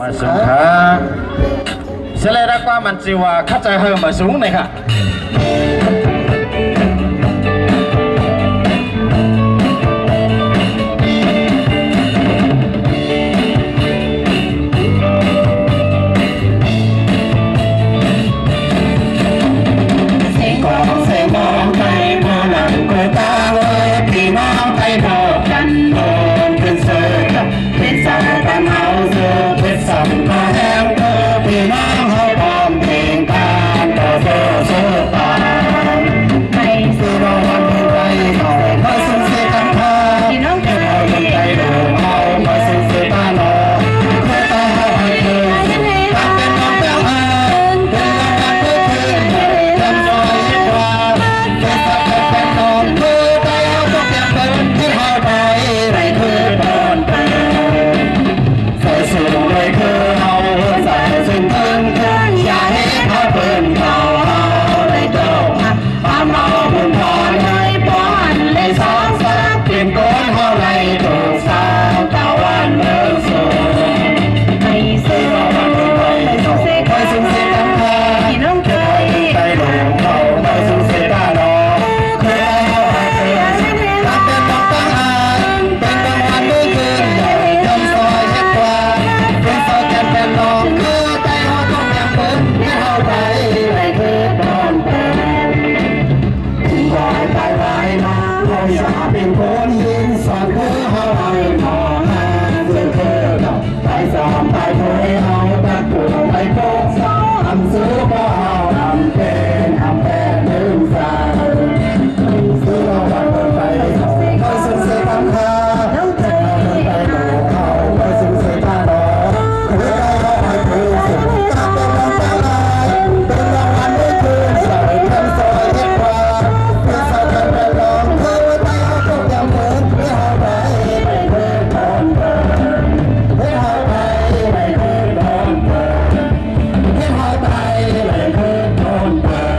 มาสูงครับเสลยได้ว่ามันจะว่าข้าใจเฮมาสูงเลยค่ะเสีงกองเสีงมองไป one.